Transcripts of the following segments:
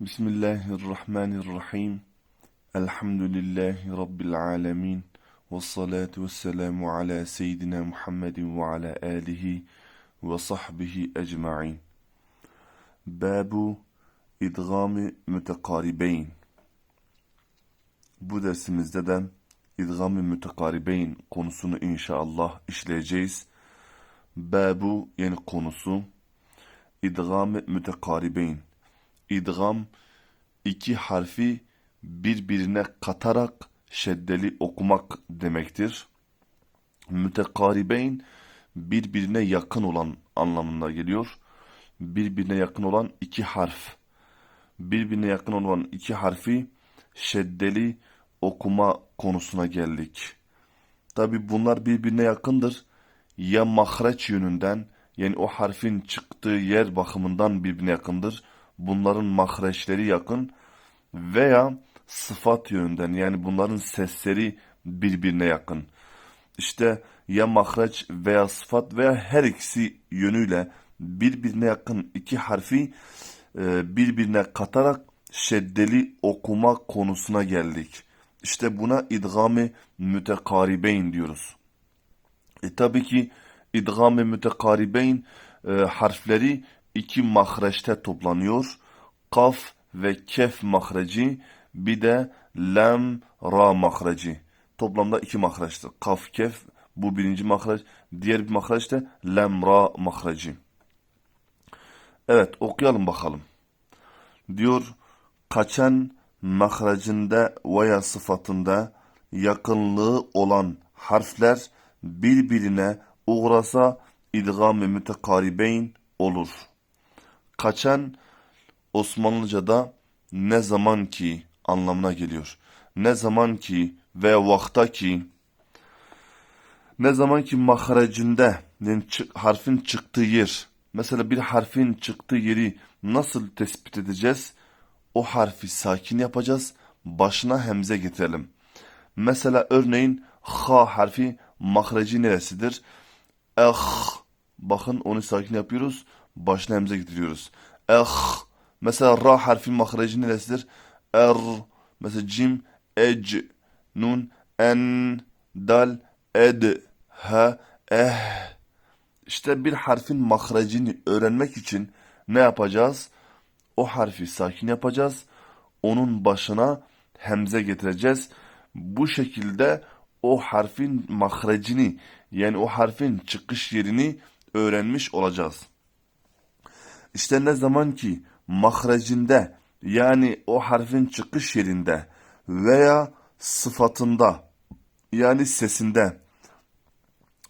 Bismillahirrahmanirrahim. Elhamdülillahi Rabbil alemin. Ve salatu ve selamu ala seyyidina Muhammedin ve ala alihi ve sahbihi ecma'in. Babu idgami mütekaribeyn. Bu dersimizde de idgami mütekaribeyn konusunu inşallah işleyeceğiz. Babu yani konusu idgami mütekaribeyn. İdgam iki harfi birbirine katarak şeddeli okumak demektir. Mütekaribeyn birbirine yakın olan anlamına geliyor. Birbirine yakın olan iki harf. Birbirine yakın olan iki harfi şeddeli okuma konusuna geldik. Tabi bunlar birbirine yakındır. Ya mahreç yönünden yani o harfin çıktığı yer bakımından birbirine yakındır bunların mahreçleri yakın veya sıfat yönünden yani bunların sesleri birbirine yakın. İşte ya mahreç veya sıfat veya her ikisi yönüyle birbirine yakın iki harfi e, birbirine katarak şeddeli okuma konusuna geldik. İşte buna idgami mütekaribeyn diyoruz. E tabii ki idgami mütekaribeyn e, harfleri iki mahreçte toplanıyor. Kaf ve kef mahreci bir de lam ra mahreci. Toplamda iki mahreçtir. Kaf kef bu birinci mahreç. Diğer bir mahreç de lam ra mahreci. Evet okuyalım bakalım. Diyor kaçan mahrecinde veya sıfatında yakınlığı olan harfler birbirine uğrasa idgam-ı mütekaribeyn olur kaçan Osmanlıca'da ne zaman ki anlamına geliyor. Ne zaman ki ve vakta ki ne zaman ki mahrecinde yani harfin çıktığı yer mesela bir harfin çıktığı yeri nasıl tespit edeceğiz? O harfi sakin yapacağız. Başına hemze getirelim. Mesela örneğin ha harfi mahreci neresidir? Eh. Bakın onu sakin yapıyoruz başına hemze getiriyoruz. Eh. Mesela ra harfi mahreci neresidir? Er. Mesela cim, ec, nun, en, dal, ed, ha, eh. İşte bir harfin mahrecini öğrenmek için ne yapacağız? O harfi sakin yapacağız. Onun başına hemze getireceğiz. Bu şekilde o harfin mahrecini yani o harfin çıkış yerini öğrenmiş olacağız. İşte ne zaman ki mahrecinde yani o harfin çıkış yerinde veya sıfatında yani sesinde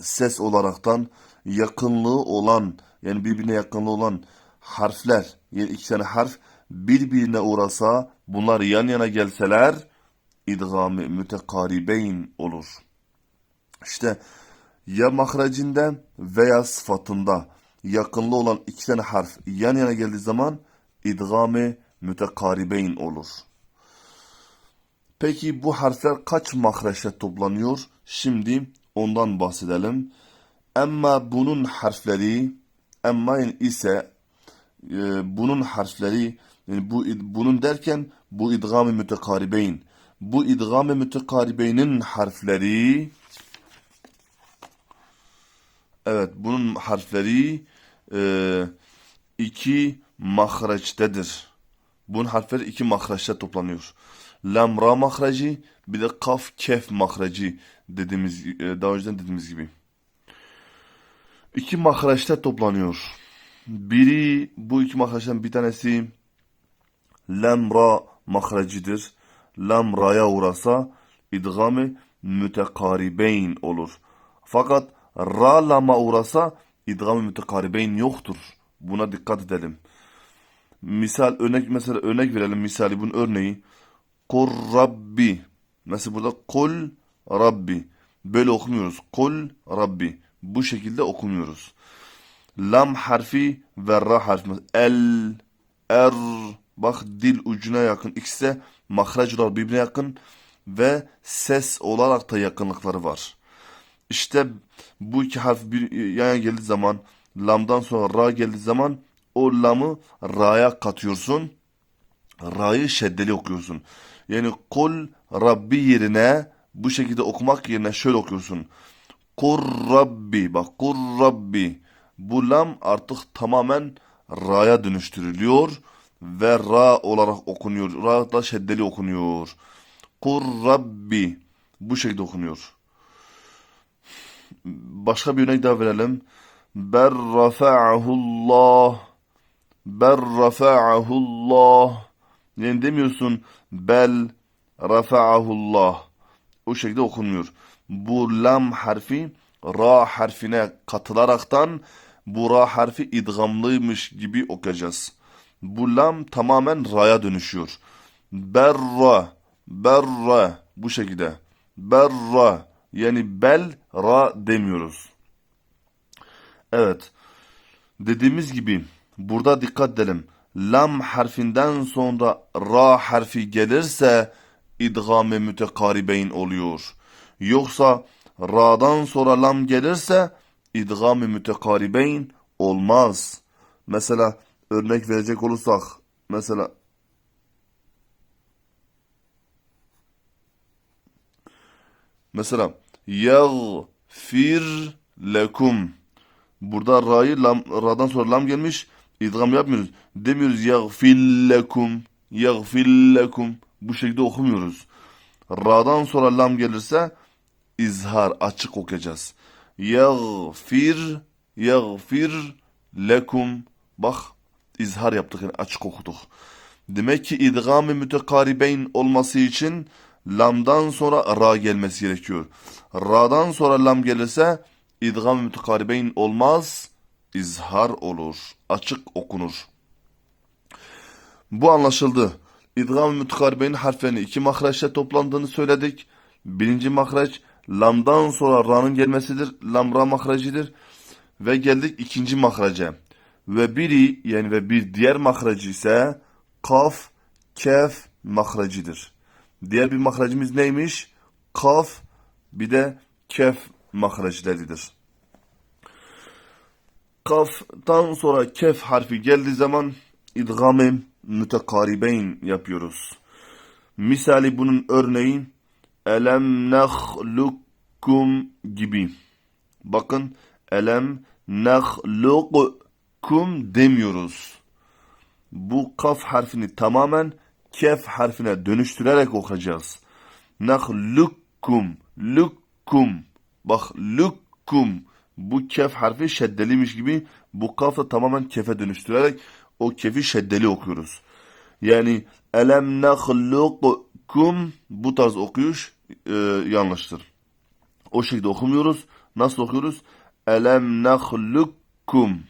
ses olaraktan yakınlığı olan yani birbirine yakınlığı olan harfler yani iki tane harf birbirine uğrasa bunlar yan yana gelseler idgam-ı mütekaribeyn olur. İşte ya mahrecinde veya sıfatında yakınlı olan iki tane harf yan yana geldiği zaman idgame mütekaribeyn olur. Peki bu harfler kaç mahreçte toplanıyor? Şimdi ondan bahsedelim. Ama bunun harfleri emma ise e, bunun harfleri yani bu bunun derken bu idgam-ı mütekaribeyn. Bu idgam-ı mütekaribeynin harfleri Evet bunun harfleri e, iki mahreçtedir. Bunun harfleri iki mahreçte toplanıyor. Lam ra mahreci bir de kaf kef mahreci dediğimiz e, daha önceden dediğimiz gibi. İki mahreçte toplanıyor. Biri bu iki mahreçten bir tanesi lam ra mahrecidir. Lam ra'ya uğrasa idgamı mütekaribeyn olur. Fakat ra lama uğrasa idgam-ı mütekaribeyn yoktur. Buna dikkat edelim. Misal örnek mesela örnek verelim misali bunun örneği. Kul Rabbi. Mesela burada kul Rabbi. Böyle okumuyoruz. Kul Rabbi. Bu şekilde okumuyoruz. Lam harfi ve ra harfi. El, er. Bak dil ucuna yakın. İkisi de mahreç birbirine yakın ve ses olarak da yakınlıkları var. İşte bu iki harf bir yana geldiği zaman lamdan sonra ra geldiği zaman o lamı ra'ya katıyorsun. Ra'yı şeddeli okuyorsun. Yani kul Rabbi yerine bu şekilde okumak yerine şöyle okuyorsun. Kur Rabbi bak kur Rabbi. Bu lam artık tamamen Ra'ya dönüştürülüyor ve Ra olarak okunuyor. Ra da şeddeli okunuyor. Kur Rabbi. Bu şekilde okunuyor. Başka bir örnek daha verelim. Ber rafa'ahullah. Ber rafa'ahullah. Yani demiyorsun bel rafa'ahullah. O şekilde okunmuyor. Bu lam harfi ra harfine katılaraktan bu ra harfi idgamlıymış gibi okuyacağız. Bu lam tamamen ra'ya dönüşüyor. Berra, berra bu şekilde. Berra yani bel ra demiyoruz. Evet. Dediğimiz gibi burada dikkat edelim. Lam harfinden sonra ra harfi gelirse idgam-ı mütekaribeyn oluyor. Yoksa ra'dan sonra lam gelirse idgam-ı mütekaribeyn olmaz. Mesela örnek verecek olursak mesela mesela yagfir lekum Burada ra'yı lam, ra'dan sonra lam gelmiş. İdgam yapmıyoruz. Demiyoruz yagfir lekum. Yagfir lekum. Bu şekilde okumuyoruz. Ra'dan sonra lam gelirse izhar açık okuyacağız. Yagfir yagfir lekum. Bak izhar yaptık yani açık okuduk. Demek ki idgam-ı mütekaribeyn olması için lamdan sonra ra gelmesi gerekiyor. Ra'dan sonra lam gelirse idgam-ı mütekaribeyn olmaz, izhar olur, açık okunur. Bu anlaşıldı. İdgam-ı mütekaribeyn harflerini iki mahreçte toplandığını söyledik. Birinci mahreç lamdan sonra ra'nın gelmesidir. Lam ra mahrecidir. Ve geldik ikinci mahrece. Ve biri yani ve bir diğer mahreci ise kaf, kef mahrecidir. Diğer bir mahrecimiz neymiş? Kaf bir de kef mahreçleridir. Kaftan sonra kef harfi geldiği zaman idgam-ı mütekaribeyn yapıyoruz. Misali bunun örneği elem nehlukum gibi. Bakın elem nehlukum demiyoruz. Bu kaf harfini tamamen kef harfine dönüştürerek okuyacağız. Nehlukum, lukum. Bak lukum. Bu kef harfi şeddeliymiş gibi bu kafı tamamen kefe dönüştürerek o kefi şeddeli okuyoruz. Yani elem nehlukum bu tarz okuyuş e, yanlıştır. O şekilde okumuyoruz. Nasıl okuyoruz? Elem nehlukum.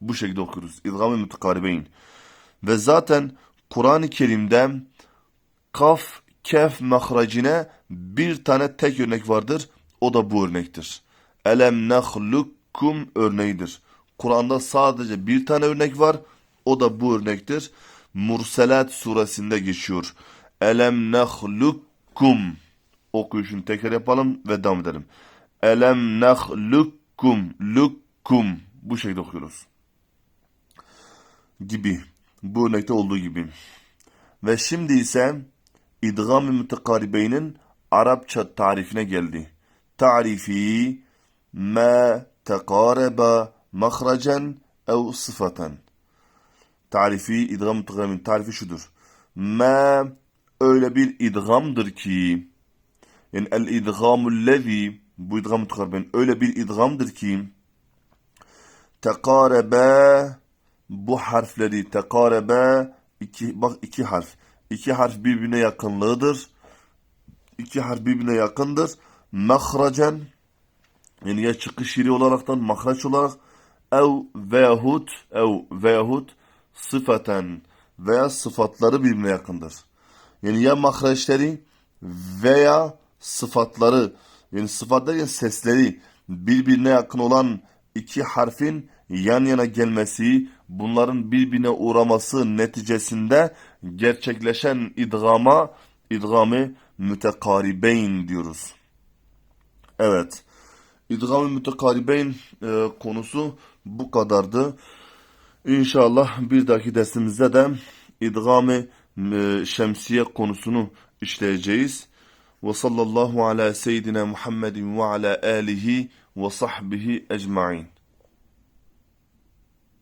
Bu şekilde okuyoruz. İdgam-ı mütekaribeyn. Ve zaten Kur'an-ı Kerim'de kaf, kef mahrecine bir tane tek örnek vardır. O da bu örnektir. Elem nehlukum örneğidir. Kur'an'da sadece bir tane örnek var. O da bu örnektir. Murselat suresinde geçiyor. Elem nehlukum okuyuşunu tekrar yapalım ve devam edelim. Elem nehlukum lukum bu şekilde okuyoruz. Gibi. Bu örnekte olduğu gibi. Ve şimdi ise idgam-ı mütekaribeynin Arapça tarifine geldi. Tarifi ma tekareba mahrecen ev sıfaten. Tarifi idgam mütekaribin tarifi şudur. Ma öyle bir idgamdır ki yani el idgamul lezi bu idgam mütekaribin öyle bir idgamdır ki tekarebe bu harfleri tekarebe iki, bak iki harf. İki harf birbirine yakınlığıdır. İki harf birbirine yakındır. Mahracen yani ya çıkış yeri olaraktan mahraç olarak ev veyahut ev veyahut sıfaten veya sıfatları birbirine yakındır. Yani ya mahreçleri veya sıfatları yani sıfat derken sesleri birbirine yakın olan iki harfin yan yana gelmesi, bunların birbirine uğraması neticesinde gerçekleşen idgama, idgamı mütekaribeyn diyoruz. Evet, idgamı mütekaribeyn e, konusu bu kadardı. İnşallah bir dahaki dersimizde de idgamı e, şemsiye konusunu işleyeceğiz. Ve sallallahu ala seyyidina Muhammedin ve ala alihi ve sahbihi ecmain.